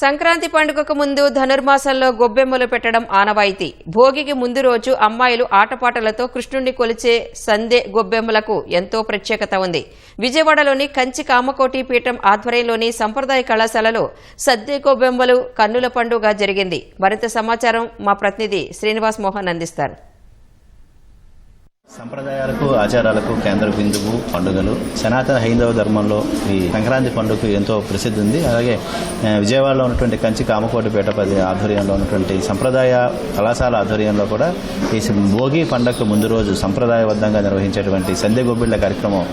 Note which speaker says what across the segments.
Speaker 1: సంక్రాంతి పండుగకు ముందు ధనుర్మాసంలో గొబ్బెమ్మలు పెట్టడం ఆనవాయితీ. భోగికి ముందు రోజు అమ్మాయిలు ఆటపాటలతో కృష్ణుణ్ణి కొలిచే సందే గొబ్బెమ్మలకు ఎంతో ప్రత్యేకత ఉంది. విజయవాడలోని కంచి కామకోటి పీఠం ఆధ్వర్యంలోని సంప్రదాయ కళాశాలలో సద్దే గొబ్బెమ్మలు కన్నుల పండుగ జరిగింది. మరింత సమాచారం మా ప్రతినిధి శ్రీనివాస్ మోహన్ అందిస్తారు.
Speaker 2: సంప్రదాయాలకు ఆచారాలకు కేంద్ర బిందువు పండుగలు. సనాతన హైందవ ధర్మంలో ఈ సంక్రాంతి పండుగ ఎంతో ప్రసిద్ధి ఉంది. అలాగే విజయవాడలో ఉన్నటువంటి కంచి కామకోటిపేట పది ఆధ్వర్యంలో ఉన్నటువంటి సంప్రదాయ కళాశాల ఆధ్వర్యంలో కూడా ఈ భోగి పండుగకు ముందు రోజు సంప్రదాయబద్ధంగా నిర్వహించేటువంటి సంధ్య గొబ్బిళ్ళ కార్యక్రమం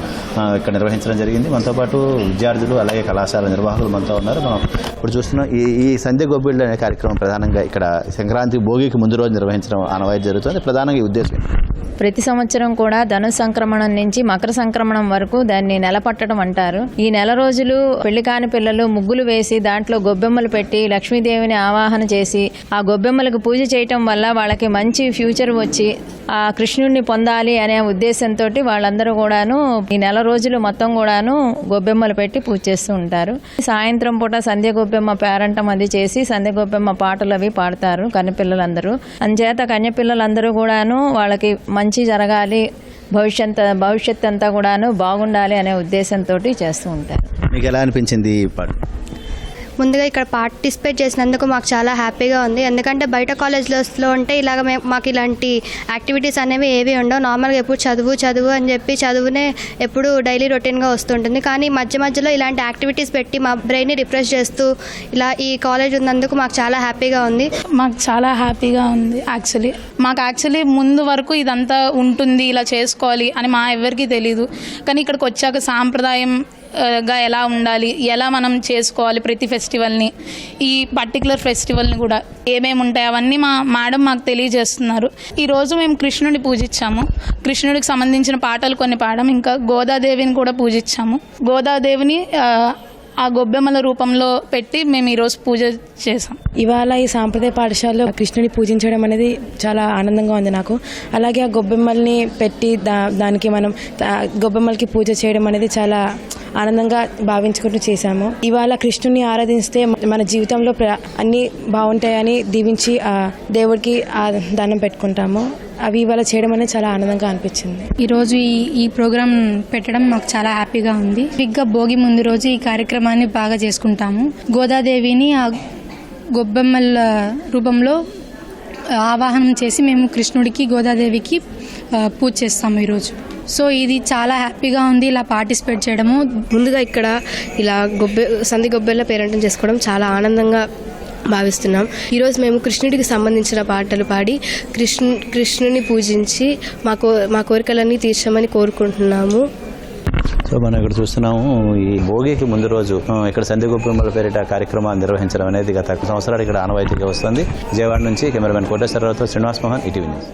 Speaker 2: ఇక్కడ నిర్వహించడం జరిగింది. మనతో పాటు విద్యార్థులు అలాగే కళాశాల నిర్వాహకులు మనతో ఉన్నారు. మనం ఇప్పుడు చూస్తున్నాం ఈ ఈ సంధ్య గొబ్బిళ్ళు అనే కార్యక్రమం ప్రధానంగా ఇక్కడ సంక్రాంతి భోగికి ముందు రోజు నిర్వహించడం అనవాయి జరుగుతుంది. ప్రధానంగా ఈ ఉద్దేశం
Speaker 3: ప్రతి సంవత్సరం సంవత్సరం కూడా ధను సంక్రమణం నుంచి మకర సంక్రమణం వరకు దాన్ని నెలపట్టడం అంటారు. ఈ నెల రోజులు పెళ్ళి కాని పిల్లలు ముగ్గులు వేసి దాంట్లో గొబ్బెమ్మలు పెట్టి లక్ష్మీదేవిని ఆవాహన చేసి ఆ గొబ్బెమ్మలకు పూజ చేయటం వల్ల వాళ్ళకి మంచి ఫ్యూచర్ వచ్చి ఆ కృష్ణుడిని పొందాలి అనే ఉద్దేశంతో వాళ్ళందరూ కూడాను ఈ నెల రోజులు మొత్తం కూడాను గొబ్బెమ్మలు పెట్టి పూజ చేస్తూ ఉంటారు. సాయంత్రం పూట సంధ్య గొబ్బెమ్మ పేరంటం అది చేసి సంధ్య గొబ్బెమ్మ పాటలు అవి పాడతారు కన్నెపిల్లలందరూ. అంచేత కన్యపిల్లలందరూ కూడాను వాళ్ళకి మంచి జరగాలి భవిష్యత్ భవిష్యత్ అంతా కూడాను బాగుండాలి అనే ఉద్దేశంతో చేస్తూ ఉంటారు.
Speaker 2: మీకు ఎలా అనిపించింది ఈ పాట?
Speaker 4: ముందుగా ఇక్కడ పార్టిసిపేట్ చేసినందుకు మాకు చాలా హ్యాపీగా ఉంది. ఎందుకంటే బయట కాలేజ్లో ఉంటే ఇలాగ మేము మాకు ఇలాంటి యాక్టివిటీస్ అనేవి ఏవి ఉండవు. నార్మల్గా ఎప్పుడు చదువు చదువు అని చెప్పి చదువునే ఎప్పుడు డైలీ రొటీన్గా వస్తుంటుంది. కానీ మధ్య మధ్యలో ఇలాంటి యాక్టివిటీస్ పెట్టి మా బ్రెయిన్ని రిఫ్రెష్ చేస్తూ ఇలా ఈ కాలేజ్ ఉన్నందుకు మాకు చాలా హ్యాపీగా ఉంది.
Speaker 5: మాకు చాలా హ్యాపీగా ఉంది యాక్చువల్లీ మాకు యాక్చువల్లీ ముందు వరకు ఇదంతా ఉంటుంది ఇలా చేసుకోవాలి అని మా ఎవరికి తెలీదు. కానీ ఇక్కడికి వచ్చాక సాంప్రదాయం గా ఎలా ఉండాలి ఎలా మనం చేసుకోవాలి ప్రతి ఫెస్టివల్ని ఈ పర్టికులర్ ఫెస్టివల్ని కూడా ఏమేమి ఉంటాయి అవన్నీ మా మేడం మాకు తెలియజేస్తున్నారు. ఈరోజు మేము కృష్ణుడిని పూజించాము. కృష్ణుడికి సంబంధించిన పాటలు కొన్ని పాడము. ఇంకా గోదాదేవిని కూడా పూజించాము. గోదాదేవిని ఆ, గొబ్బెమ్మల రూపంలో పెట్టి మేము ఈరోజు పూజ చేసాం
Speaker 6: ఇవాళ ఈ సాంప్రదాయ పాఠశాలలో కృష్ణుని పూజించడం అనేది చాలా ఆనందంగా ఉంది నాకు. అలాగే ఆ గొబ్బెమ్మల్ని పెట్టి దా దానికి మనం గొబ్బెమ్మలకి పూజ చేయడం అనేది చాలా ఆనందంగా భావించుకుంటూ చేశాము. ఇవాళ కృష్ణుని ఆరాధిస్తే మన జీవితంలో ప్ర- అన్నీ బాగుంటాయని దీవించి ఆ దేవుడికి ఆ దండం పెట్టుకుంటాము. అవి ఇవాళ చేయడం అనేది చాలా ఆనందంగా అనిపించింది.
Speaker 7: ఈరోజు ఈ ఈ ప్రోగ్రాం పెట్టడం మాకు చాలా హ్యాపీగా ఉంది. బిగ్గా భోగి ముందు రోజు ఈ కార్యక్రమాన్ని బాగా చేసుకుంటాము. గోదాదేవిని ఆ గొబ్బెమ్మల రూపంలో ఆవాహనం చేసి మేము కృష్ణుడికి గోదాదేవికి పూజ చేస్తాము ఈరోజు సో ఇది చాలా హ్యాపీగా ఉంది ఇలా పార్టిసిపేట్ చేయడము.
Speaker 8: ముందుగా ఇక్కడ ఇలా గొబ్బె సంధి గొబ్బెల పేరంటం చేసుకోవడం చాలా ఆనందంగా భావిస్తున్నాం. ఈరోజు మేము కృష్ణుడికి సంబంధించిన పాటలు పాడి కృష్ణు కృష్ణుని పూజించి మా కో మా కోరికలన్నీ తీర్చమని కోరుకుంటున్నాము.
Speaker 2: సో మనం ఇక్కడ చూస్తున్నాము ఈ భోగికి ముందు రోజు ఇక్కడ సంధ్య గొప్పమ్మల పేరిట కార్యక్రమాలు నిర్వహించడం అనేది గత సంవత్సరాలు ఇక్కడ ఆనవాయితీగా వస్తుంది. విజయవాడ నుంచి కెమెరామెన్ కోటేశ్వరరావుతో శ్రీనివాస్ మోహన్ ఈటీవీ న్యూస్.